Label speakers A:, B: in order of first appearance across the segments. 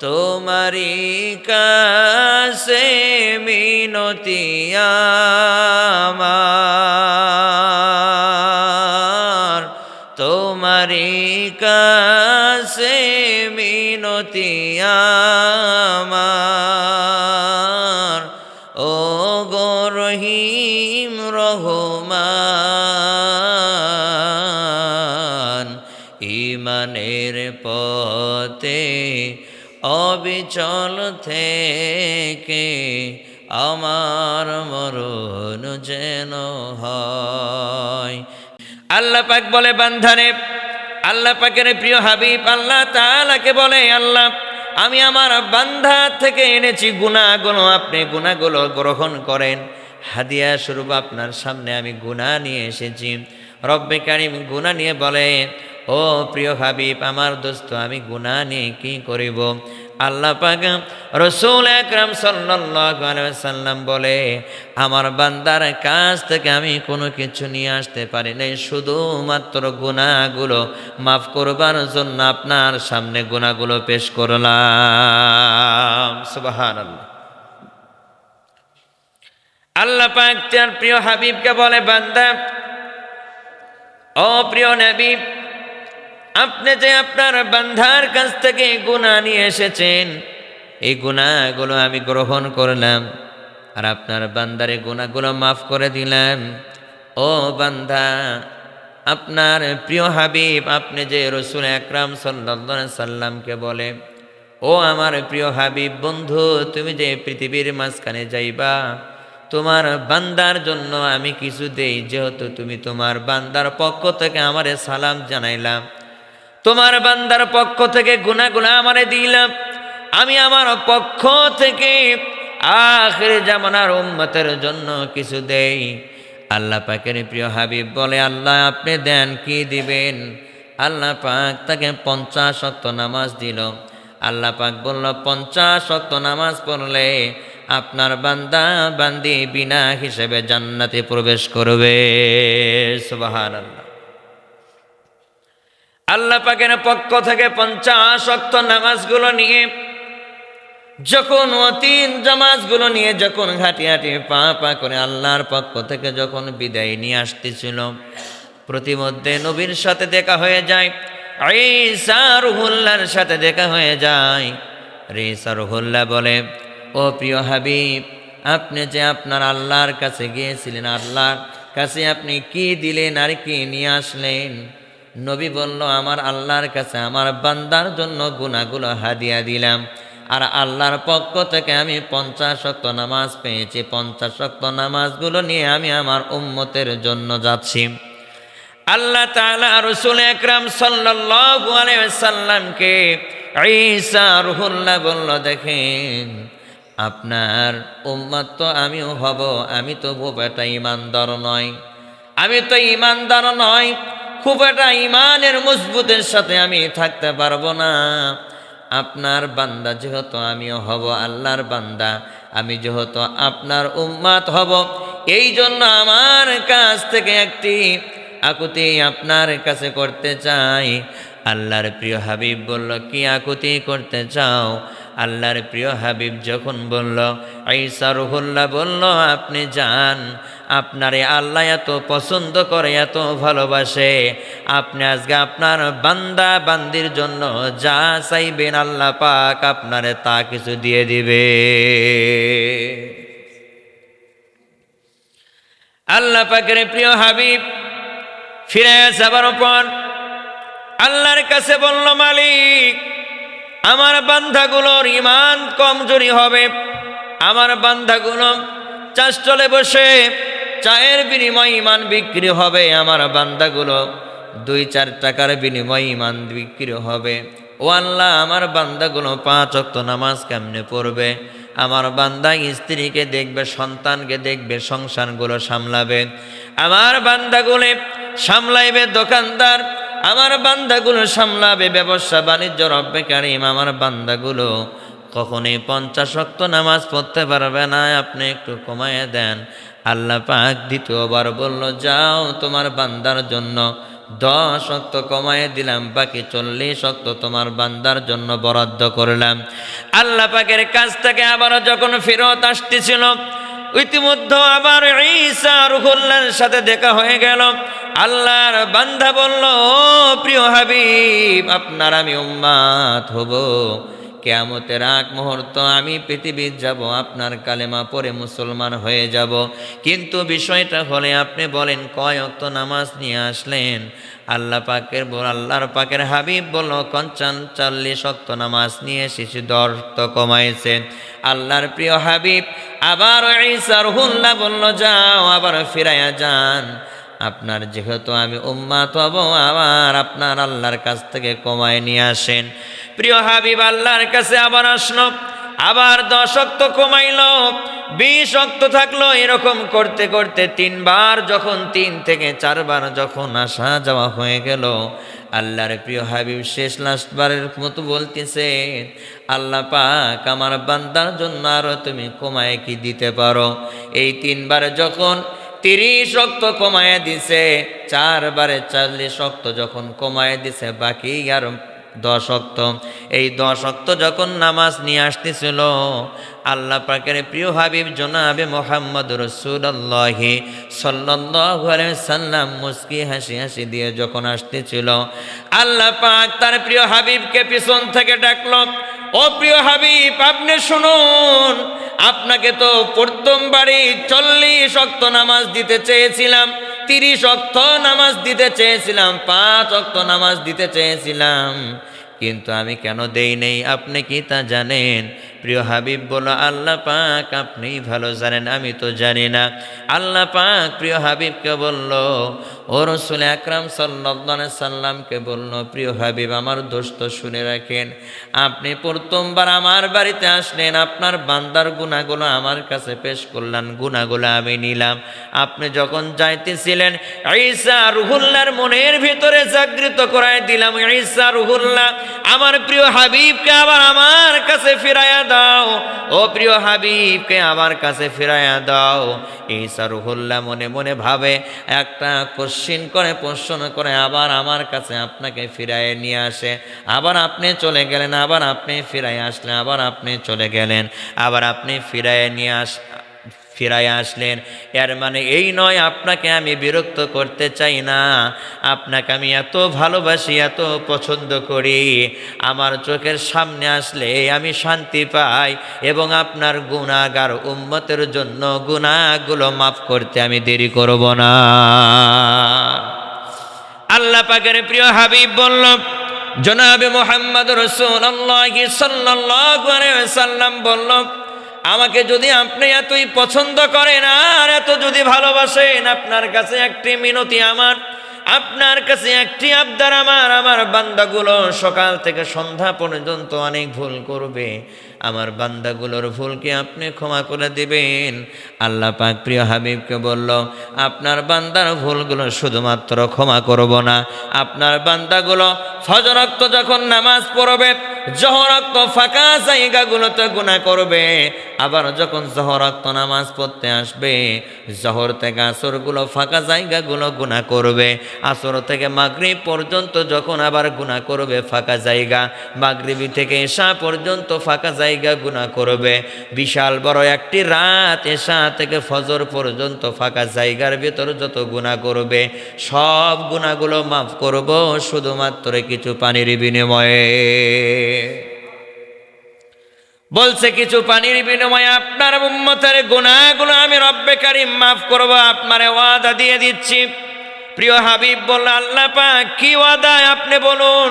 A: তোমারি কাছে মিনতি তোমারি কাছে মিনতি ও গো রহিম রহমান ইমানের পথে অবিচল থেকে আমার মরণ যেন হয়। আল্লাহ পাক বলে, বান্ধারে, আল্লাহ পাকের প্রিয় হাবিব আল্লাহ তালাকে বলে, আল্লাহ, আমি আমার বান্ধা থেকে এনেছি গুণাগুলো আপনি গুণাগুলো গ্রহণ করেন। হাদিয়া স্বরূপ আপনার সামনে আমি গুণা নিয়ে এসেছি। রব্বে কারিম গুণা নিয়ে বলে ও প্রিয় হাবিব, আমার দোস্ত, আমি গুণা নিয়ে কি করিব? আল্লাহ পাক রসুল একরাম সাল্লাম বলে, আমার বান্দার কাছ থেকে আমি কোনো কিছু নিয়ে আসতে পারি নাই, শুধুমাত্র গুণাগুলো মাফ করবার জন্য আপনার সামনে গুণাগুলো পেশ করলাম। আল্লাহ পাক তার প্রিয় হাবিবকে বলে, বান্দা, ও প্রিয় নবী আপনি যে আপনার বান্ধার কাছ থেকে গুণা নিয়ে এসেছেন, এই গুণাগুলো আমি গ্রহণ করলাম আর আপনার বান্দারে গুণাগুলো মাফ করে দিলাম। ও বান্দা, আপনার প্রিয় হাবিব, আপনি যে রসুল একরাম সাল্লা সাল্লামকে বলে, ও আমার প্রিয় হাবিব, বন্ধু, তুমি যে পৃথিবীর মাঝখানে যাইবা, তোমার বান্দার জন্য আমি কিছু দেই, যেহেতু তুমি তোমার বান্দার পক্ষ থেকে আমারে সালাম জানাইলাম। তোমার বান্দার পক্ষ থেকে গুনা গুনা আমারে দিলাম। আমি আমার পক্ষ থেকে আখের জামানার উম্মতের জন্য কিছু দেই। আল্লাহ পাকের প্রিয় হাবিব বলে, আল্লাহ, আপনি দেন, কি দিবেন? আল্লাহ পাক তাকে পঞ্চাশ শক্ত নামাজ দিল। আল্লাহ পাক বলল, পঞ্চাশ শক্ত নামাজ পড়লে আপনার বান্দা, বান্দি বিনা হিসেবে জান্নাতে প্রবেশ করবে। সুবাহান আল্লাহ আল্লাহ পাকের পক্ষ থেকে পঞ্চাশ অক্ত নামাজগুলো নিয়ে, যখন অতীন জামাজগুলো নিয়ে যখন ঘাটি হাঁটি পা পা করে আল্লাহর পক্ষ থেকে যখন বিদায় নিয়ে আসতেছিল, প্রতিমধ্যে নবীর সাথে দেখা হয়ে যায় রুহুল্লার সাথে দেখা হয়ে যায়। রেসা রুহুল্লাহ বলে, ও প্রিয় হাবিব, আপনি যে আপনার আল্লাহর কাছে গিয়েছিলেন, আল্লাহর কাছে আপনি কি দিলেন আর কি নিয়ে আসলেন? নবী বলল, আমার আল্লাহর কাছে আমার বান্দার জন্য গুণাগুলো হাদিয়া দিলাম। আর আল্লাহর পক্ষ থেকে আমি পঞ্চাশ শক্ত নামাজ পেয়েছি। পঞ্চাশ শক্ত নামাজগুলো নিয়ে আমি আমার উম্মতের জন্য যাচ্ছি। আল্লাহ তাআলা রসুল একরাম সাল্লামকে ঈসা রুহুল্লাহ বলল, দেখেন, আপনার উম্মত তো আমিও হব, আমি তো একটা ইমানদার নয় আমি তো ইমানদার নয় খুব একটা ইমানের মজবুতের সাথে আমি থাকতে পারব না। আপনার বান্দা যেহেতু আমিও হব আল্লাহর বান্দা, আমি যেহেতু আপনার উম্মাত হব এই জন্য আমার কাছ থেকে একটি আকুতি আপনার কাছে করতে চাই। আল্লাহর প্রিয় হাবিব বলল, কি আকুতি করতে চাও? আল্লাহর প্রিয় হাবিব যখন বলল, ঈসা রুহুল্লাহ বলল, আপনি যান। আপনারে আল্লাহ এত পছন্দ করে, এত ভালোবাসে। আপনি আজকে আপনার বান্দা বান্দির জন্য যা চাইবেন আল্লাহ পাক আপনারে তা কিছু দিয়ে দিবে। আল্লাহ পাকের প্রিয় হাবিব ফিরে যাবার পর আল্লাহর কাছে বলল, মালিক আমার বান্ধাগুলোর ইমান কমজোরি হবে। আমার বান্ধাগুলো চাষটলে বসে, চায়ের বিনিময় ইমান বিক্রি হবে। আমার বান্দাগুলো দুই চার টাকার বিনিময় ইমান বিক্রি হবে। ও আল্লাহ, আমার বান্দাগুলো পাঁচ অক্ত নামাজ কেমনে পড়বে? আমার বান্দা স্ত্রীকে দেখবে, সন্তানকে দেখবে, সংসারগুলো সামলাবে। আমার বান্দাগুলো সামলাইবে দোকানদার আমার বান্দাগুলো সামলাবে, ব্যবসা, বাণিজ্য, রব্বে কারিম আমার বান্দাগুলো। কখনই পঞ্চাশ অক্ত নামাজ পড়তে পারবে না, আপনি একটু কমায় দেন। আল্লাহ পাক দ্বিতীয়বার বলল, যাও তোমার বান্দার জন্য দশ অক্ত কমায় দিলাম, বাকি চল্লিশ অক্ত তোমার বান্দার জন্য বরাদ্দ করলাম। আল্লাহ পাকের কাছ থেকে আবারও যখন ফেরত আসতেছিল ইতিমধ্যে আবার ঈসা রুহুল্লার সাথে দেখা হয়ে গেল। আল্লাহর বান্ধা বলল, ও প্রিয় হাবিব, আপনার আমি উম্মাত হব। কেয়ামতের আগ মুহূর্ত আমি পৃথিবীর যাব, আপনার কালেমা পরে মুসলমান হয়ে যাব। কিন্তু বিষয়টা হলে আপনি বলেন, কয় অক্ত নামাজ নিয়ে আসলেন? আল্লাহ পাকের বল, আল্লাহর পাকের হাবিব বলল কঞ্চান চল্লিশ অক্ত নামাজ নিয়ে শিশু দশ অক্ত কমাইছে। আল্লাহর প্রিয় হাবিব আবার ঈসা রহুল্লাহ বলল, যাও আবার ফিরাইয়া যান। আপনার যেহেতু আমি উম্মাত হব, আবার আপনার আল্লাহর কাছ থেকে কমায় নিয়ে আসেন। প্রিয় হাবিব, আল্লাহর কাছে আবার আসলো, আবার দশ অক্ত কমাইল, বিশ অক্ত থাকল, এরকম করতে করতে তিনবার, যখন তিন থেকে চারবার যখন আসা যাওয়া হয়ে গেল, আল্লাহর প্রিয় হাবিব শেষ লাস্টবারের মতো বলতেছে, আল্লাহ পাক আমার বান্দার জন্য আরও তুমি কমায় কি দিতে পারো? এই তিনবার যখন তিরিশ অক্ত কমায় দিছে, চারবারে চল্লিশ অক্ত যখন কমায় দিছে, বাকি আর দশ অক্ত এই দশ অক্ত যখন নামাজ নিয়ে আসতেছিল, আল্লাহ পাকের প্রিয় হাবিব জনাবে মোহাম্মদ রসুল্লাহি সাল্লাহ সাল্লাম মুস্কি হাসি হাসি দিয়ে যখন আসতেছিল, আল্লাহ পাক তার প্রিয় হাবিবকে পিছন থেকে ডাকলো, ও প্রিয় হাবিব, আপনি শুনুন, আপনাকে তো প্রথম বাড়ি চল্লিশ অক্ত নামাজ দিতে চেয়েছিলাম, তিরিশ অক্ত নামাজ দিতে চেয়েছিলাম, পাঁচ অক্ত নামাজ দিতে চেয়েছিলাম। কিন্তু আমি কেন দেই নেই? আপনি কি তা জানেন? প্রিয় হাবিব বলো, আল্লাহ পাক আপনি ভালো জানেন, আমি তো জানি না। আল্লাহ পাক প্রিয় হাবিবকে বলল, ও রসুল আকরাম সাল্লা সাল্লামকে বলল, প্রিয় হাবিব, আমার দোষ তো শুনে রাখেন। আপনি প্রথমবার আমার বাড়িতে আসলেন, আপনার বান্দার গুণাগুলো আমার কাছে পেশ করলেন, গুণাগুলো আমি নিলাম। আপনি যখন যাইতেছিলেন, ঈসা রুহুল্লার মনের ভিতরে জাগৃত করায় দিলাম, ঈসা রুহুল্লাহ, আমার প্রিয় হাবিবকে আবার আমার কাছে ফিরাইয়া দাও। ও প্রিয় হাবিবকে আমার কাছে ফিরাইয়া দাও। এই রুহুল্লাহ মনে মনে ভাবে, একটা কোশ্চিন করে, প্রশ্ন করে আবার আমার কাছে আপনাকে ফিরাইয়ে নিয়ে আসে। আবার আপনি চলে গেলেন, আবার আপনি ফিরাই আসলেন, আবার আপনি চলে গেলেন। আবার আপনি ফিরাইয়ে নিয়ে আস ফিরাই আসলেন। এর মানে এই নয়, আপনাকে আমি বিরক্ত করতে চাই না। আপনাকে আমি এত ভালোবাসি, এত পছন্দ করি। আমার চোখের সামনে আসলে আমি শান্তি পাই এবং আপনার গুণাগার উম্মতের জন্য গুণাগুলো মাফ করতে আমি দেরি করব না। আল্লাহ পাকের প্রিয় হাবিব বলল, জনাবে মোহাম্মদ রসুল্লাহ সাল্লাম বলল আমাকে যদি আপনি এতই পছন্দ করেন, আর এত যদি ভালোবাসেন, আপনার কাছে একটি মিনতি আমার, আপনার কাছে একটি আবদার আমার আমার বান্দাগুলো সকাল থেকে সন্ধ্যা পর্যন্ত অনেক ভুল করবে। আমার বান্দাগুলোর ভুলকে আপনি ক্ষমা করে দিবেন। আল্লাহ পাক প্রিয় হাবিবকে বলল, আপনার বান্দার ভুলগুলো শুধুমাত্র ক্ষমা করব না। আপনার বান্দাগুলো ফজরক্ত যখন নামাজ পড়বে, জহরক্ত ফাঁকা জায়গাগুলোতে গুণা করবে। আবার যখন জহরক্ত নামাজ পড়তে আসবে, জহর থেকে আসরগুলো ফাঁকা জায়গাগুলো গুণা করবে। আসর থেকে মাগরিব পর্যন্ত যখন আবার গুণা করবে ফাঁকা জায়গা, মাগরিবি থেকে এশা পর্যন্ত ফাঁকা জায়গা গুণা করবে। বিশাল বড় একটি রাত এশা থেকে ফজর পর্যন্ত ফাঁকা জায়গার ভেতর যত গুণা করবে, সব গুণাগুলো মাফ করব শুধুমাত্র কিছু পানির বিনিময়ে। বলছে, কিছু পানির বিনিময়ে আপনার উম্মতের গুণাগুলো আমি রব্বে কারিম মাফ করব, আপনার ওয়াদা দিয়ে দিচ্ছি। প্রিয় হাবিব বলল, আল্লাহ পাক, কি ওয়াদা আপনি বলুন?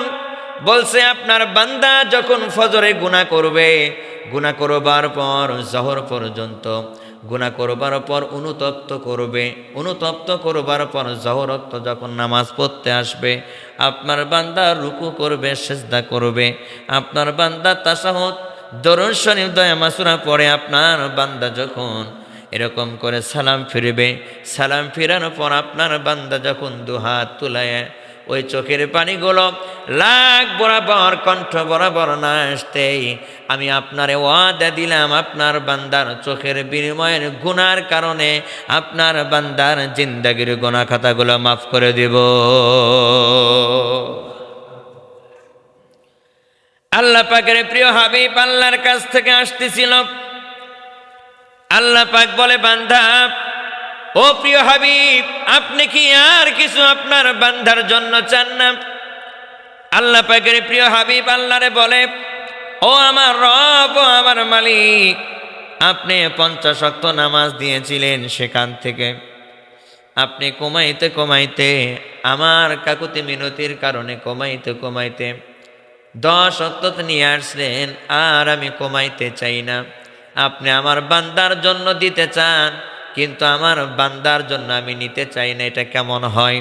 A: বলছে, আপনার বান্দা যখন ফজরে গুণা করবে গুণা করবার পর, জহর পর্যন্ত গুণা করবার পর অনুতপ্ত করবে, অনুতপ্ত করবার পর জহরত্ব যখন নামাজ পড়তে আসবে, আপনার বান্দা রুকু করবে, সেজদা করবে, আপনার বান্দা তাসাহত দরুন শরীফ, দয়া মাসুরা পরে আপনার বান্দা যখন এরকম করে সালাম ফিরবে, সালাম ফিরানোর পর আপনার বান্দা যখন দুহাত তুলায় ওই চোখের পানিগুলো লাখ বরাবর কণ্ঠ বরাবর না আসতেই আমি আপনারে ওয়াদা দিলাম, আপনার বান্দার চোখের বিনিময়ের গুনার কারণে আপনার বান্দার জিন্দাগির গোনা খাতাগুলো মাফ করে দেব। আল্লাহ পাকের প্রিয় হাবিব আল্লাহর কাছ থেকে আসতেছিল। আল্লাহ পাক বলে বান্ধা ও প্রিয় হাবিব, আপনি কি আর কিছু আপনার বান্ধার জন্য চান না? আল্লাহ পাকের প্রিয় হাবিব আল্লাহরে বলে, ও আমার রব, ও আমার মালিক, আপনি পঞ্চাশ নামাজ দিয়েছিলেন সেখান থেকে। আপনি কমাইতে কমাইতে আমার কাকুতি মিনতির কারণে কমাইতে কমাইতে দশ অক্ত নিয়ে আসলেন, আর আমি কমাইতে চাই না। আপনি আমার বান্দার জন্য দিতে চান কিন্তু আমার বান্দার জন্য আমি নিতে চাই না, এটা কেমন হয়?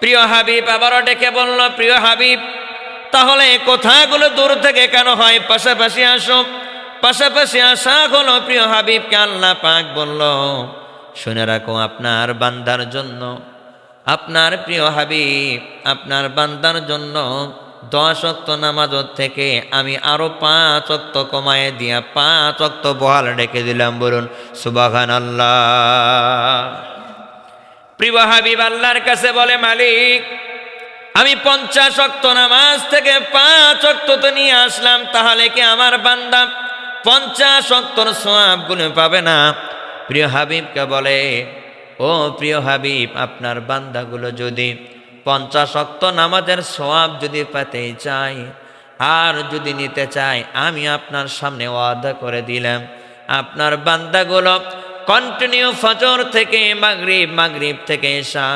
A: প্রিয় হাবিব আবারও ডেকে বলল, প্রিয় হাবিব, তাহলে কথাগুলো দূর থেকে কেন হয়? পাশাপাশি আসো। পাশাপাশি আসা হলো, প্রিয় হাবিবকে আল্লাহ পাক বলল, শুনে রাখো, আপনার বান্দার জন্য, আপনার প্রিয় হাবিব, আপনার বান্দার জন্য দশ অক্ত নামাজত থেকে আমি আরও পাঁচ অক্ত কমায়ে দিয়া পাঁচ অক্ত বহাল রেখে দিলাম, বলুন সুবাহান আল্লাহ প্রিয় হাবিব, আল্লাহর কাছে বলে, মালিক, আমি পঞ্চাশ অক্ত নামাজ থেকে পাঁচ অক্ত তো নিয়ে আসলাম, তাহলে কি আমার বান্দা পঞ্চাশ অক্তর সোয়াবগুলো পাবে না? প্রিয় হাবিবকে বলে, ও প্রিয় হাবিব, আপনার বান্দাগুলো যদি পঞ্চাশ অক্ত নামাজের সোয়াব যদি পেতে চাই, আর যদি নিতে চাই, আমি আপনার সামনে ওয়াদা করে দিলাম। আপনার বান্দাগুলো কন্টিনিউ ফজর থেকে মাগরিব মাগরিব থেকে এসা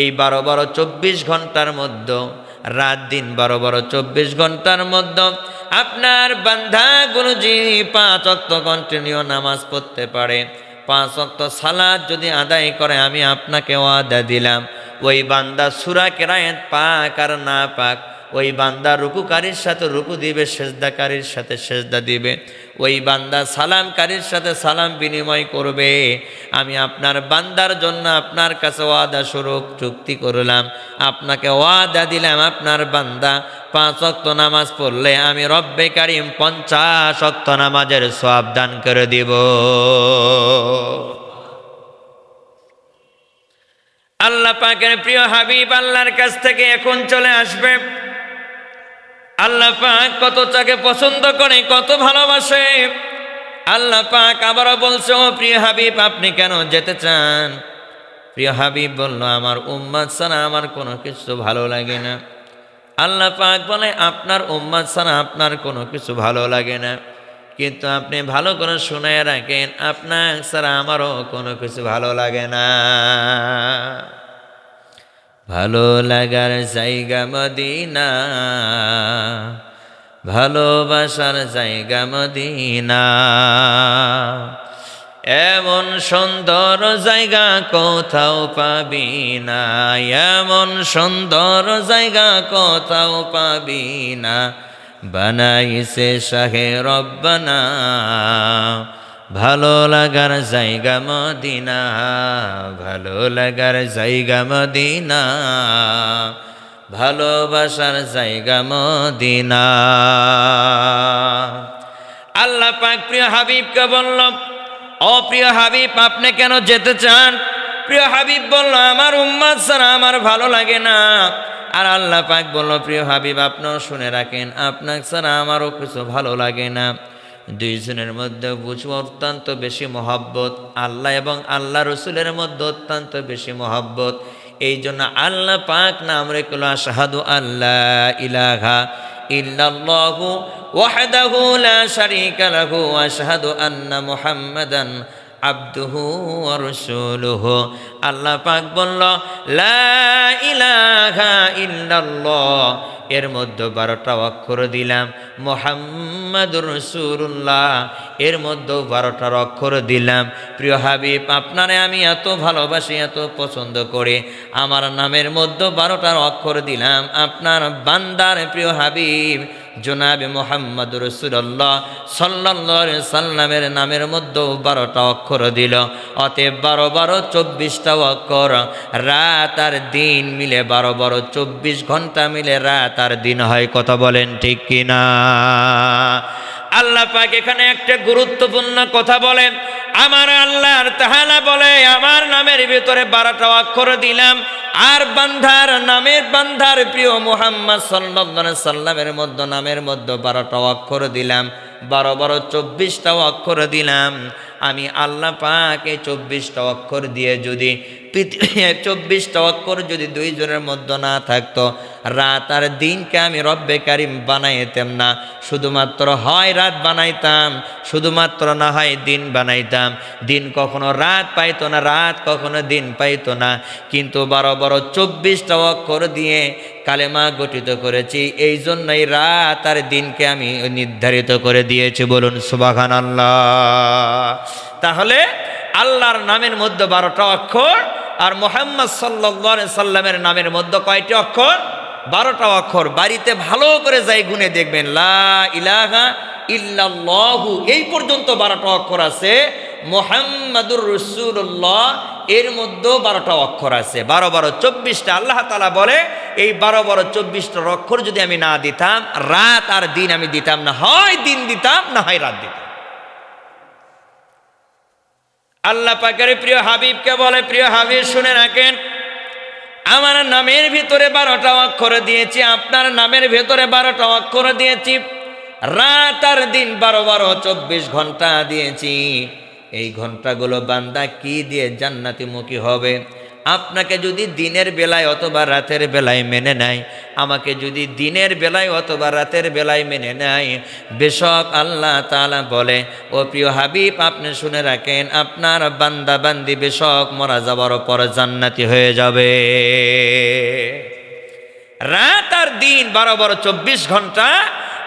A: এই বারো বারো চব্বিশ ঘণ্টার মধ্যে, রাত দিন বারো বারো চব্বিশ ঘণ্টার মধ্যে, আপনার বান্ধাগুলো যে পাঁচ অক্ত কন্টিনিউ নামাজ পড়তে পারে। পাঁচ অক্ত সালাদ যদি আদায় করে, আমি আপনাকে ওয়াদা দিলাম। ওই বান্দা সুরা কেরায়েত পাক আর না পাক, ওই বান্দা রুকুকারীর সাথে রুকু দিবে, সেজদাকারীর সাথে সেজদা দিবে, ওই বান্দা সালামকারীর সাথে সালাম বিনিময় করবে। আমি আপনার বান্দার জন্য আপনার কাছে ওয়াদা স্বরূপ চুক্তি করলাম। আপনাকে ওয়াদা দিলাম, আপনার বান্দা পাঁচ অক্ত নামাজ পড়লে আমি রব্বে কারিম পঞ্চাশ অক্ত নামাজের সব দান করে দিব। আল্লাহ পাকের প্রিয় হাবিব আল্লাহর কাছ থেকে এখন চলে আসবে। আল্লাহ পাক কত তাকে পছন্দ করে, কত ভালোবাসে। আল্লাহ পাক আবারও বলছে, ও প্রিয় হাবিব, আপনি কেন যেতে চান? প্রিয় হাবিব বলল, আমার উম্মাদ ছাড়া আমার কোনো কিছু ভালো লাগে না। আল্লাহ পাক বলে, আপনার উম্মাদ ছাড়া আপনার কোনো কিছু ভালো লাগে না। কিন্তু আপনি ভালো করে শুনে রাখেন, আপনার ছাড়া আমারও কোনো কিছু ভালো লাগে না। ভালো লাগার জায়গা মদিনা, ভালোবাসার জায়গা মদিনা। এমন সুন্দর জায়গা কোথাও পাবি না, এমন সুন্দর জায়গা কোথাও পাবি না। বানাইছে শাহে রব্বানা। ভালো লাগার জায়গা মদিনা, ভালো লাগার জায়গা মদিনা, ভালোবাসার জায়গা মদিনা। আল্লাহ পাক প্রিয় হাবিবকে বলল, ও প্রিয় হাবিব, আপনি কেন যেতে চান? প্রিয় হাবিব বলল, আমার উম্মাদ ছাড়া আমার ভালো লাগে না। আর আল্লাহ পাক বলল, প্রিয় হাবিব, আপনিও শুনে রাখেন আপনার ছাড়া আমারও কিছু ভালো লাগে না। দুইজনের মধ্যে বুঝব অত্যন্ত বেশি মহব্বত, আল্লাহ এবং আল্লাহ রসুলের মধ্যে অত্যন্ত বেশি মহব্বত। এই জন্য আল্লাহ পাক নাম রেখল আশাহাদু আল্লাহ ইলাহা ইল্লাল্লাহু ওয়াহদাহু লা শারীকা লাহু ওয়া আন্না মুহাম্মাদান আব্দুহু ওয়া রাসূলুহু। আল্লাহ পাক বলল ইলাহা ইল্লাল্লাহ। এর মধ্যে বারোটা অক্ষর দিলাম, মোহাম্মদুর রসুল্লাহ এর মধ্যেও বারোটার অক্ষর দিলাম, প্রিয় হাবিব, আপনারে আমি এত ভালোবাসি, এত পছন্দ করে। আমার নামের মধ্যে বারোটার অক্ষর দিলাম, আপনার বান্দার প্রিয় হাবিব। জোনাবে মোহাম্মদ রসুল্লাহ সাল্লাহ সাল্লামের নামের মধ্যেও বারোটা অক্ষর দিল। অতএব বারো বারো, চব্বিশটা অক্ষর। রাত আর দিন মিলে বারো বারো, চব্বিশ ঘণ্টা মিলে রাত আর দিন হয়। কথা বলেন ঠিক কিনা? আল্লাহ পাক এখানে একটা গুরুত্বপূর্ণ কথা বলেন। আমার আল্লাহর তাহালা বলে, আমার নামের ভিতরে বারোটা অক্ষর দিলাম। আর বান্ধার নামের বান্ধার প্রিয় মুহাম্মদ সাল্লাহ সাল্লামের মধ্যে, নামের মধ্যে বারোটা অক্ষর দিলাম। বারো বারো চব্বিশটা অক্ষর দিলাম। আমি আল্লাহ পাকে চব্বিশটা অক্ষর দিয়ে যদি চব্বিশটা অক্ষর যদি দুইজনের মধ্যে না থাকতো, রাত আর দিনকে আমি রব্বে কারিম বানাইতাম না। শুধুমাত্র হয় রাত বানাইতাম, শুধুমাত্র না হয় দিন বানাইতাম। দিন কখনো রাত পাইতো না, রাত কখনো দিন পাইতো না। কিন্তু বারো বারো চব্বিশটা অক্ষর দিয়ে কালেমা গঠিত করেছি, এই জন্যই রাত আর দিনকে আমি নির্ধারিত করে দিয়েছি। বলুন সুবাহান আল্লাহ তাহলে আল্লাহর নামের মধ্যে বারোটা অক্ষর আর মোহাম্মদ সাল্লা সাল্লামের নামের মধ্যে কয়টি অক্ষর? বারোটা অক্ষর। বাড়িতে ভালো করে যাই গুনে দেখবেন, লা এই পর্যন্ত বারোটা অক্ষর আছে। মোহাম্মদুর রসুল্লাহ এর মধ্যেও বারোটা অক্ষর আছে। বারো বারো চব্বিশটা। আল্লাহ তালা বলে, এই বারো বারো চব্বিশটা অক্ষর যদি আমি না দিতাম, রাত আর দিন আমি দিতাম না হয়, দিন দিতাম না হয় রাত দিতাম। আল্লাহ পাকের প্রিয় হাবিবকে বলে, প্রিয় হাবিব, শুনে রাখেন, আমার নামের ভিতরে বারোটা অক্ষর দিয়েছি, আপনার নামের ভিতরে বারোটা অক্ষর দিয়েছি, রাত আর দিন বারো বারো চব্বিশ ঘণ্টা দিয়েছি। এই ঘন্টাগুলো বান্দা কি দিয়ে জান্নাতি মুখী হবে? আপনাকে যদি দিনের বেলায় অথবা রাতের বেলায় মেনে নেয় আমাকে যদি দিনের বেলায় অথবা রাতের বেলায় মেনে নেয়। বেশক আল্লাহ তালা বলে, ও প্রিয় হাবিব, আপনি শুনে রাখেন, আপনার বান্দা বান্দি বেশক মরা যাবার পর জান্নাতি হয়ে যাবে। রাত আর দিন বারো বারো চব্বিশ ঘণ্টা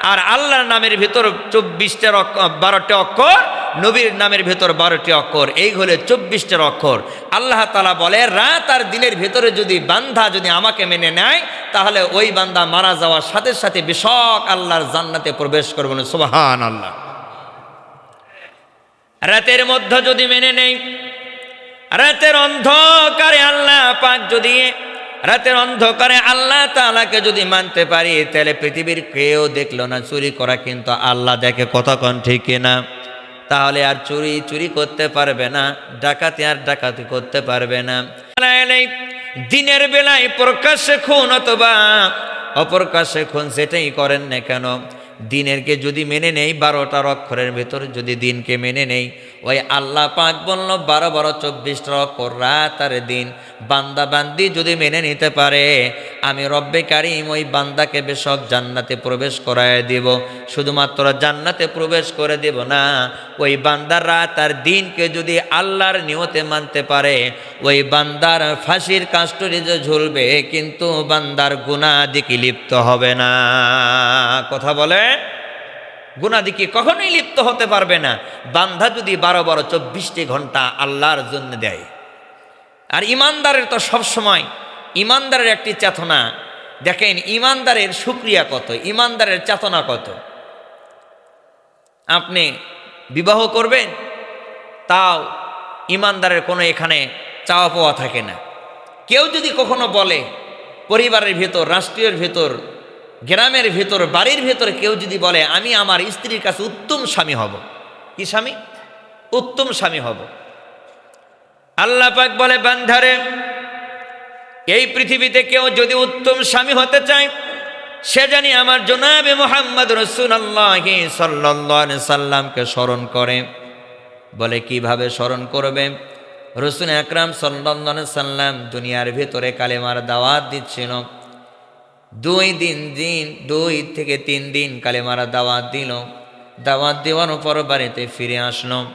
A: আর আল্লাহর নামের ভিতর চব্বিশটা বারোটা অক্ষর, নবীর নামের ভেতর বারোটি অক্ষর। এই হলে চব্বিশটার অক্ষর। আল্লাহ তালা বলে, রাত আর দিনের ভেতরে যদি বান্ধা যদি আমাকে মেনে নেয়, তাহলে ওই বান্দা মারা যাওয়ার সাথে সাথে বিশক আল্লাহর জান্নাতে প্রবেশ করবেন সুবাহান আল্লাহ রাতের মধ্যে যদি মেনে নেই রাতের অন্ধকারে আল্লাহ পাক যদি রাতের অন্ধকারে আল্লাহ তালাকে যদি মানতে পারি, তাহলে পৃথিবীর কেউ দেখল না, চুরি করা কিন্তু আল্লাহ দেখে কতক্ষণ ঠিক না তাহলে আর চুরি চুরি করতে পারবে না, ডাকাতি আর ডাকাতি করতে পারবে না। দিনের বেলায় প্রকাশ্যে খুন অথবা অপ্রকাশ্যে খুন সেটাই করেন না কেন, দিনেরকে যদি মেনে নেই বারোটার অক্ষরের ভেতর যদি দিনকে মেনে নেই ওই আল্লাহ পাক বলল, বারো বারো চব্বিশটা অক্ষর রাত আর দিন বান্দা বান্দি যদি মেনে নিতে পারে, আমি রব্বে কারিম ওই বান্দাকে বেশক জান্নাতে প্রবেশ করায় দিব। শুধুমাত্র জান্নাতে প্রবেশ করে দেব না, ওই বান্দার রাত আর দিনকে যদি আল্লাহর নিয়তে মানতে পারে, ওই বান্দার ফাঁসির কাস্টরি যে ঝুলবে, কিন্তু বান্দার গুণা দিকে লিপ্ত হবে না। কথা বলে গুণাদিকে কখনোই লিপ্ত হতে পারবে না। বান্ধা যদি বারো বারো চব্বিশটি ঘণ্টা আল্লাহর জন্য দেয়। আর ইমানদারের তো সবসময়, ইমানদারের একটি চেতনা। দেখেন, ইমানদারের সুক্রিয়া কত, ইমানদারের চেতনা কত। আপনি বিবাহ করবেন, তাও ইমানদারের কোনো এখানে চাওয়া পাওয়া থাকে না। কেউ যদি কখনো বলে, পরিবারের ভেতর, রাষ্ট্রীয়ের ভেতর গ্রামের ভেতর, বাড়ির ভেতর কেউ যদি বলে, আমি আমার স্ত্রীর কাছে উত্তম স্বামী হব। কি স্বামী? উত্তম স্বামী হব। আল্লাহ পাক বলে, বান্ধারে, এই পৃথিবীতে কেউ যদি উত্তম স্বামী হতে চায়, সে জানি আমার জনাবে মোহাম্মদ রসুল্লাহ সাল্লামকে স্মরণ করে। বলে, কীভাবে স্মরণ করবে? রসুন আকরাম সাল্লা সাল্লাম দুনিয়ার ভেতরে কালেমার দাওয়াত দিচ্ছিল। দুই দিন দিন, দুই থেকে তিন দিন কালেমারা দাওয়াত দিল। দাওয়াত দেওয়ার পর বাড়িতে ফিরে আসলো।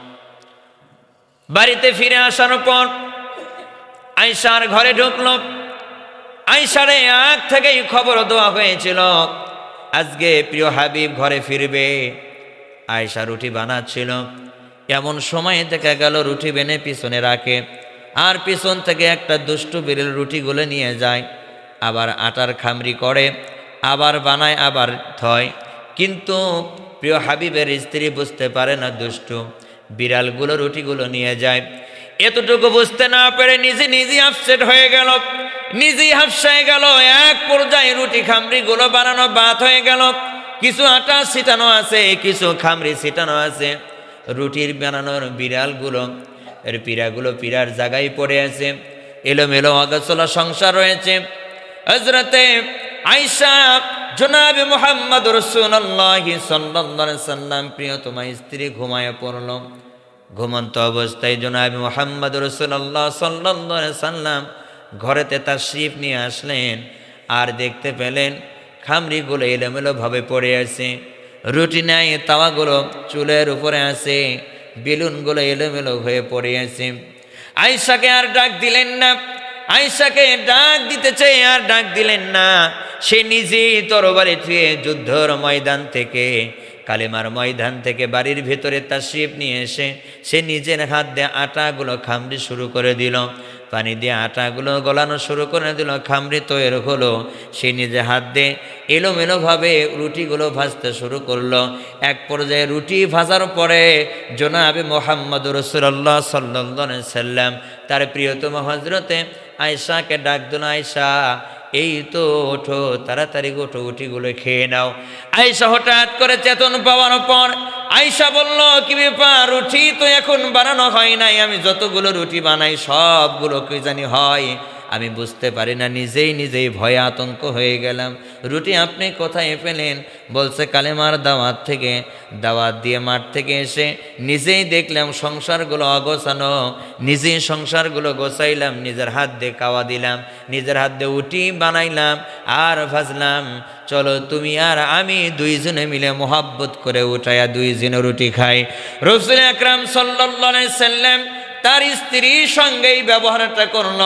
A: বাড়িতে ফিরে আসার পর আইসার ঘরে ঢুকলো। আইসারে আগ থেকেই খবর দেওয়া হয়েছিল, আজকে প্রিয় হাবিব ঘরে ফিরবে। আয়সা রুটি বানাচ্ছিল। এমন সময় দেখা গেল, রুটি বেনে পিছনে রাখে। আর পিছন থেকে একটা দুষ্টু বিড়েল রুটিগুলো নিয়ে যায়। আবার আটার খামরি করে, আবার বানায়, আবার থয় কিন্তু প্রিয় হাবিবের স্ত্রী বুঝতে পারে না দুষ্টু। বিড়ালগুলো রুটিগুলো নিয়ে যায়। এতটুকু বুঝতে না পেরে নিজে নিজে আপসেট হয়ে গেল। নিজেই হাফসায় গেল, এক পর্যায়ে রুটি খামরিগুলো বানানো বাত হয়ে গেল। কিছু আটা ছিটানো আছে, কিছু খামরি ছিটানো আছে। রুটির বানানোর বিড়ালগুলো, এর পিড়াগুলো পিড়ার জায়গায় পড়ে আছে। এলোমেলো অগচলা সংসার রয়েছে। হজরতে আইসা জনাবে মোহাম্মদ রসুল্লাহ প্রিয় তোমার স্ত্রী ঘুমায় পড়ল। ঘুমন্ত অবস্থায় জনাবে মোহাম্মদ রসুল্লাহ সাল্লাহ সাল্লাম ঘরেতে তার শিপ নিয়ে আসলেন আর দেখতে পেলেন খামরিগুলো এলোমেলোভাবে পড়ে আছে। রুটি নাই, তাওয়াগুলো চুলের উপরে আছে, বেলুনগুলো এলোমেলো হয়ে পড়ে আছে। আইসাকে আর ডাক দিলেন না আয়সাকে ডাক দিতে চেয়ে আর ডাক দিলেন না। সে নিজেই তরবারি থুয়ে যুদ্ধর ময়দান থেকে, কালেমার ময়দান থেকে বাড়ির ভেতরে তার শিপ নিয়ে এসে সে নিজের হাত দিয়ে আটাগুলো খামড়ি শুরু করে দিল। পানি দিয়ে আটাগুলো গলানো শুরু করে দিল, খামড়ি তৈরি হলো। সে নিজে হাত দিয়ে এলোমেলোভাবে রুটিগুলো ভাজতে শুরু করল। এক পর্যায়ে রুটি ভাজার পরে জনাবে মোহাম্মদ রসুল্লাহ সাল্লাহ সাল্লাম তার প্রিয়তম হজরতে আয়সাকে ডাক দিল আয়সা এই তো ওঠো, তাড়াতাড়ি গোটো উঠিগুলো খেয়ে নাও। আয়সা হঠাৎ করে চেতন পাওয়ার পর আয়সা বলল, কি ব্যাপার, রুটি তো এখন বানানো হয় নাই, আমি যতগুলো রুটি বানাই সবগুলো কি জানি হয়? আমি বুঝতে পারি না, নিজেই নিজেই ভয় আতঙ্ক হয়ে গেলাম। রুটি আপনি কোথায় পেলেন বলছে, কালেমার দাওয়াত থেকে। দাওয়াত দিয়ে মাঠ থেকে এসে নিজেই দেখলাম সংসারগুলো অগোছানো। নিজেই সংসারগুলো গোছাইলাম, নিজের হাত দিয়ে কাওয়া দিলাম, নিজের হাত দিয়ে উটি বানাইলাম, আর ভাজলাম। চলো, তুমি আর আমি দুইজনে মিলে মোহাব্বত করে উঠাইয়া দুইজনে রুটি খাই। রসুল আকরাম সাল্লাম তার স্ত্রীর সঙ্গেই ব্যবহারটা করল।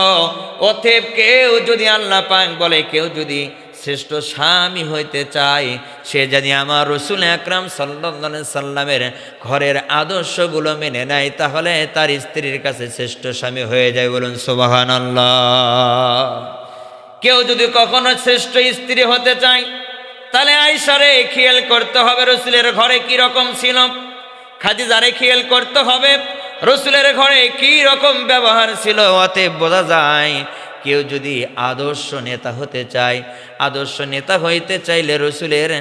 A: অথেব কেউ যদি আল্লাহ পাক বলে, কেউ যদি শ্রেষ্ঠ স্বামী হইতে চাই, সে যদি আমার রসুল আকরাম সাল্লা সাল্লামের ঘরের আদর্শগুলো মেনে নেয়, তাহলে তার স্ত্রীর কাছে শ্রেষ্ঠ স্বামী হয়ে যায় বলুন সোবাহান কেউ যদি কখনো শ্রেষ্ঠ স্ত্রী হতে চায়, তাহলে আইসারে খেয়াল করতে হবে রসুলের ঘরে কি রকম ছিল। খাদিজারে খেয়াল করতে হবে রসুলের ঘরে কি রকম ব্যবহার ছিল, অতএব বোঝা যায় কেউ যদি আদর্শ নেতা হতে চায়, আদর্শ নেতা হইতে চাইলে রসুলের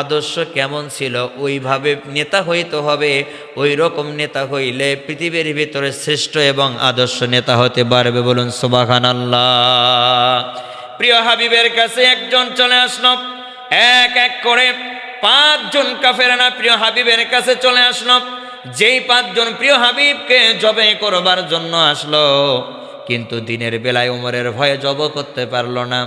A: আদর্শ কেমন ছিল? ওইভাবে নেতা হইতে হবে ওই রকম নেতা হইলে পৃথিবীর ভিতরে শ্রেষ্ঠ এবং আদর্শ নেতা হতে পারবে বলুন সুবাখান আল্লাহ প্রিয় হাবিবের কাছে একজন চলে আসলো, এক এক করে পাঁচজন কাফেরানা প্রিয় হাবিবের কাছে চলে আসলো। যেই পাঁচজন প্রিয় হাবিবকে জবে করবার জন্য আসলো কিন্তু দিনের বেলায় উমরের ভয়ে জব করতে পারল না,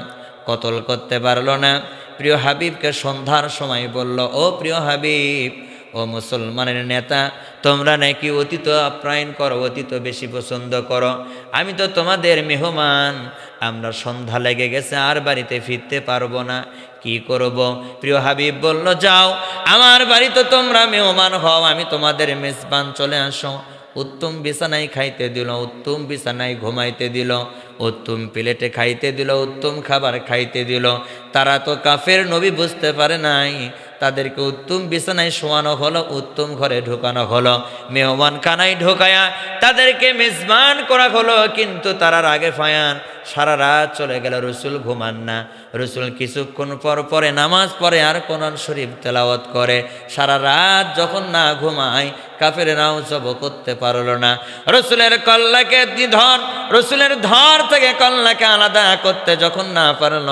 A: কতল করতে পারল না। প্রিয় হাবিবকে সন্ধ্যার সময় বলল, ও প্রিয় হাবিব, ও মুসলমানের নেতা, তোমরা নাকি অতীত আপ্যায়ন করো, অতীত বেশি পছন্দ করো। আমি তো তোমাদের মেহমান, আমরা সন্ধ্যা লেগে গেছে, আর বাড়িতে ফিরতে পারব না। কি করব? প্রিয় হাবিব বলল, যাও, আমার বাড়িতে তোমরা মেহমান হও, আমি তোমাদের মেজবান চলে আসো। উত্তম বিছানায় খাইতে দিল, উত্তম বিছানায় ঘুমাইতে দিল, উত্তম প্লেটে খাইতে দিল, উত্তম খাবার খাইতে দিল। তারা তো কাফের, নবী বুঝতে পারে নাই। তাদেরকে উত্তম বিছানায় শোয়ানো হলো, উত্তম ঘরে ঢোকানো হলো। মেহমান কানায় ঢোকায়া তাদেরকে মেজবান করা হলো, কিন্তু তারার আগে ফায়ান। সারা রাত চলে গেল, রসুল ঘুমান না। রসুল কিছুক্ষণ পর পরে নামাজ পড়ে আর কোরআন শরীফ তেলাওয়াত করে। সারা রাত যখন না ঘুমায় কাফের নাও জব করতে পারল না। রসুলের কল্লাকে ধর রসুলের ধর থেকে কল্লাকে আলাদা করতে যখন না পারল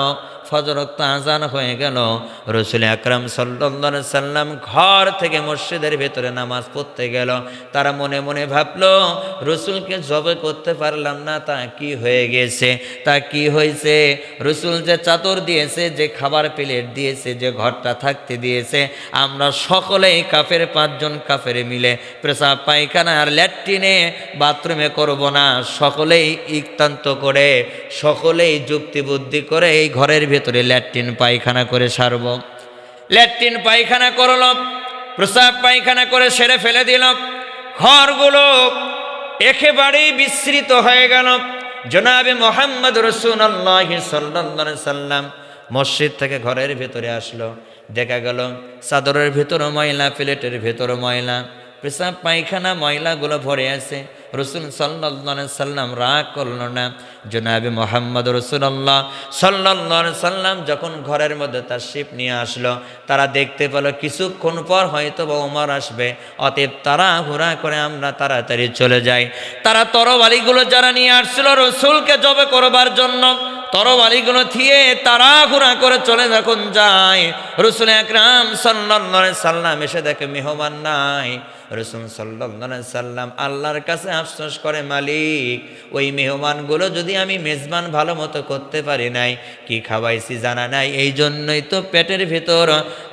A: ফজরক্ত আজান হয়ে গেল। রসুল আকরাম সাল্লা সাল্লাম ঘর থেকে মসজিদের ভেতরে নামাজ পড়তে গেল। তারা মনে মনে ভাবলো, রসুলকে জবে করতে পারলাম না, তা কি হয়ে গেছে? তা কি হয়েছে? রসুল যে চাদর দিয়েছে, যে খাবার প্লেট দিয়েছে, যে ঘরটা থাকতে দিয়েছে, আমরা সকলেই কাফের, পাঁচজন কাফের মিলে পেশাব, পায়খানা আর ল্যাট্রিনে বাথরুমে করব না। সকলেই ইক্তান্ত করে, সকলেই যুক্তি বুদ্ধি করে এই ঘরের ভেতরে ল্যাট্রিন পায়খানা করে সারব। ল্যাট্রিন পায়খানা করল, প্রসাব পায়খানা করে সেরে ফেলে দিল। ঘরগুলো একেবারেই বিস্মৃত হয়ে গেল। জনাবে মোহাম্মদ রসুল্লাহ সাল্লাম মসজিদ থেকে ঘরের ভেতরে আসলো। দেখা গেল, চাদরের ভেতরও ময়লা, প্লেটের ভেতরও ময়লা। পেশাব পায়খানা ময়লাগুলো ভরে আছে। রসুল সাল্লাহ সাল্লাম রাগ করল না, জনাবি মোহাম্মদ রসুল্লাহ সাল্লাহ সাল্লাম যখন ঘরের মধ্যে তার শিপ নিয়ে আসলো, তারা দেখতে পেল কিছুক্ষণ পর হয়তো বা ওমর আসবে, অতএব তারা ঘোরা করে আমরা তাড়াতাড়ি চলে যাই। তারা তরবারিগুলো যারা নিয়ে আসছিল রসুলকে জবে করবার জন্য, তরবারিগুলো থিয়ে তারা ঘোরা করে চলে যখন যায়, রসুল একরাম সাল্লাহ সাল্লাম এসে দেখে, মেহমান নাই। সাল্লাহ সাল্লাম আল্লাহর কাছে আফসোস করে, মালিক, ওই মেহমানগুলো যদি আমি মেজবান ভালো মতো করতে পারি নাই, কি খাওয়াইছি জানা নাই? এই জন্যই তো পেটের ভেতর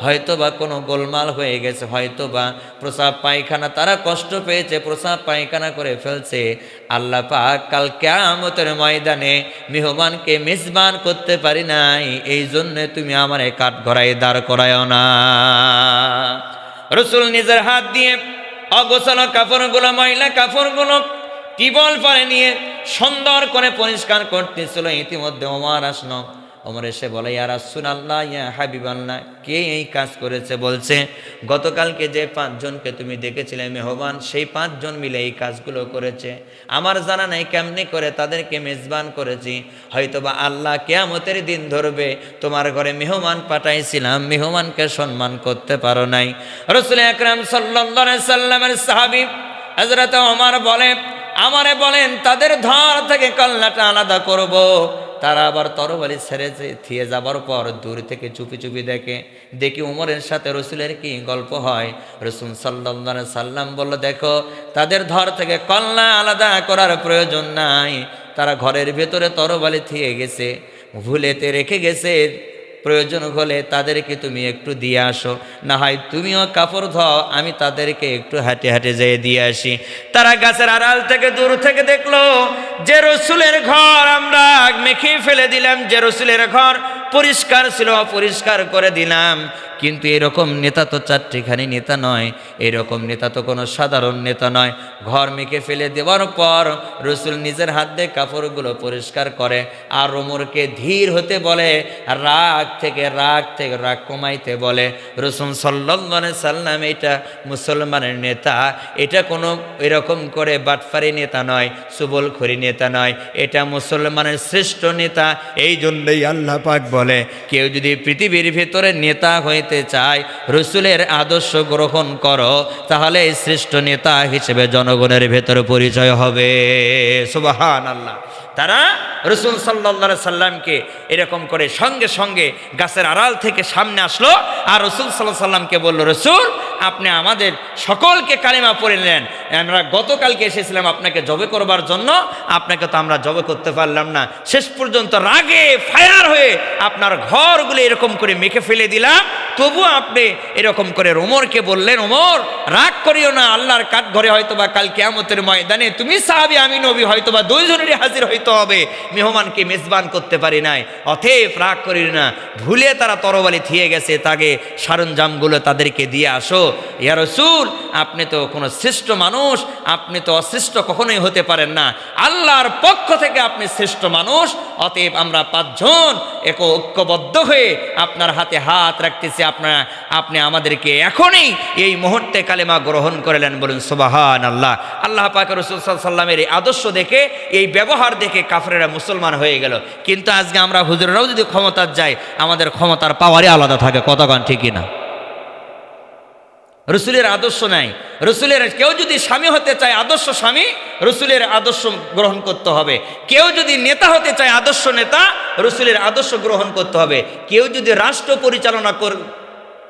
A: হয়তো বা কোনো গোলমাল হয়ে গেছে হয়তো বা প্রসাব পায়খানা, তারা কষ্ট পেয়েছে, প্রসাব পায়খানা করে ফেলছে। আল্লাহ পাক কাল কেয়ামতের ময়দানে মেহমানকে মেজবান করতে পারি নাই, এই জন্যে তুমি আমার কাঠ ঘরাই দাঁড় করায় না। রসুল নিজের হাত দিয়ে অগোছালো কাপড়গুলো ময়লা কাপড়গুলো টিবল পারে নিয়ে সুন্দর করে পরিষ্কার করতেছিল। ইতিমধ্যে ওমার আসলো। ওমর এসে বলে, ইয়া রাসুল আল্লাহ ইয়া হাবিব আল্লাহ কে এই কাজ করেছে? বলছে, গতকালকে যে পাঁচজনকে তুমি দেখেছিলে মেহমান, সেই পাঁচজন মিলে এই কাজগুলো করেছে। আমার জানা নাই কেমনি করে তাদেরকে মেজবান করেছি। হয়তোবা আল্লাহ কেয়ামতের দিন ধরবে, তোমার ঘরে মেহমান পাঠাইছিলাম, মেহমানকে সম্মান করতে পারো নাই। রসুল আকরাম সাল্লা সাল্লামের সাহাবি হজরত আমার বলে, আমারে বলেন, তাদের ধর থেকে কল্লাটা আলাদা করব। তারা আবার তরবারি ছেড়ে থিয়ে যাবার পর দূর থেকে চুপি চুপি দেখে, দেখি উমরের সাথে রসুলের কি গল্প হয়। রসুল সাল্লা সাল্লাম বলল, দেখো, তাদের ধর থেকে কল্লা আলাদা করার প্রয়োজন নাই। তারা ঘরের ভেতরে তরবালি থিয়ে গেছে, ভুলেতে রেখে গেছে। প্রয়োজন হলে তাদেরকে তুমি একটু দিয়ে আসো। না হয় তুমিও কাপড় ধও, আমি তাদেরকে একটু হাঁটে হাঁটে যেয়ে দিয়ে আসি। তারা গাছের আড়াল থেকে দূর থেকে দেখল, যে রসুলের ঘর, আমরা মেখে ফেলে দিলাম, যে রসুলের ঘর পরিষ্কার ছিল, অপরিষ্কার করে দিলাম। কিন্তু এরকম নেতা তো চারটিখানি নেতা নয়, এরকম নেতা তো কোনো সাধারণ নেতা নয়। ঘর মেখে ফেলে দেওয়ার পর রসুল নিজের হাত দিয়ে কাপড়গুলো পরিষ্কার করে, আর ওমরকে ধীর হতে বলে, রাগ থেকে রাগ থেকে রাগ কমাইতে বলে, রসুল সাল্লাহ সাল্লাম এটা মুসলমানের নেতা, এটা কোনো এরকম করে বাটফারি নেতা নয়, সুবলখড়ি নেতা নয়, এটা মুসলমানের শ্রেষ্ঠ নেতা, এই জন্যই আল্লাহ পাক বলে, কেউ যদি পৃথিবীর ভেতরে নেতা হইতে চায়, রসুলের আদর্শ গ্রহণ করো, তাহলে শ্রেষ্ঠ নেতা হিসেবে জনগণের ভেতরে পরিচয় হবে। সুবাহান আল্লাহ তারা রসুল সাল্লা সাল্লামকে এরকম করে সঙ্গে সঙ্গে গাছের আড়াল থেকে সামনে আসলো, আর রসুল সাল্লাহ সাল্লামকে বলল, রসুল, আপনি আমাদের সকলকে কালিমা পড়ে নিলেন আমরা গতকালকে এসেছিলাম আপনাকে জবে করবার জন্য। আপনাকে তো আমরা জবে করতে পারলাম না। শেষ পর্যন্ত রাগে ফায়ার হয়ে আপনার ঘরগুলো এরকম করে মেখে ফেলে দিলাম। তবু আপনি এরকম করে ওমরকে বললেন, ওমর, রাগ করিও না, আল্লাহর কাঠ ঘরে হয়তো বা কাল কেয়ামতের ময়দানে তুমি সাহাবি, আমি নবী হয়তো বা দুইজনেরই হাজির হইতে হবে। মেহমানকে মেজবান করতে পারি নাই। অথেব রাগ করি না, ভুলে তারা তরবালি থিয়ে গেছে, তাকে সরঞ্জামগুলো তাদেরকে দিয়ে আসো। ইয়া রসুল, আপনি তো কোনো শ্রেষ্ঠ মানুষ, আপনি তো অশ্রেষ্ঠ কখনোই হতে পারেন না। আল্লাহর পক্ষ থেকে আপনি শ্রেষ্ঠ মানুষ, অতএব আমরা পাঁচজন এক ঐক্যবদ্ধ হয়ে আপনার হাতে হাত রাখতেছি আপনার আপনি আমাদেরকে এখনই এই মুহূর্তে কালেমা গ্রহণ করলেন বলুন সুবাহান আল্লাহ আল্লাহ পাক রসুল সাল্লামের এই আদর্শ দেখে, এই ব্যবহার দেখে কাফরেরা মুসলমান হয়ে গেল। কিন্তু আজকে আমরা হুজুরেরাও যদি ক্ষমতার যাই আমাদের ক্ষমতার পাওয়ারই আলাদা থাকে কতক্ষণ ঠিকই না রসুলের আদর্শ নাই। রসুলের কেউ যদি স্বামী হতে চায় আদর্শ স্বামী, রসুলের আদর্শ গ্রহণ করতে হবে। কেউ যদি নেতা হতে চায় আদর্শ নেতা, রসুলের আদর্শ গ্রহণ করতে হবে। কেউ যদি রাষ্ট্র পরিচালনা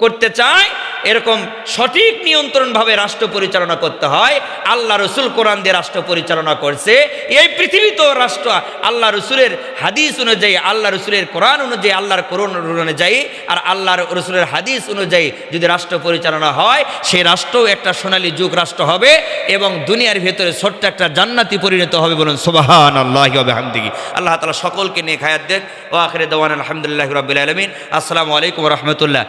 A: করতে চায়, এরকম সঠিক নিয়ন্ত্রণভাবে রাষ্ট্র পরিচালনা করতে হয়, আল্লাহ রসুল কোরআন দিয়ে রাষ্ট্র পরিচালনা করছে, এই পৃথিবীতেও রাষ্ট্র, আল্লাহ রসুলের হাদিস অনুযায়ী, আল্লাহ রসুলের কোরআন অনুযায়ী, আল্লাহর কোরআন অনুযায়ী, আর আল্লাহর রসুলের হাদিস অনুযায়ী যদি রাষ্ট্র পরিচালনা হয়, সেই রাষ্ট্রও একটা সোনালী যুগ রাষ্ট্র হবে এবং দুনিয়ার ভেতরে ছোট্ট একটা জান্নাতি পরিণত হবে বলুন সোবাহান আল্লাহ হামদিগি আল্লাহ তালা সকলকে নিয়ে খায়াত দেন। ও আখরে দেওয়ান আলহামদুলিল্লাহ রবিল আলমিন। আসসালামু আলাইকুম রহমতুল্লাহ।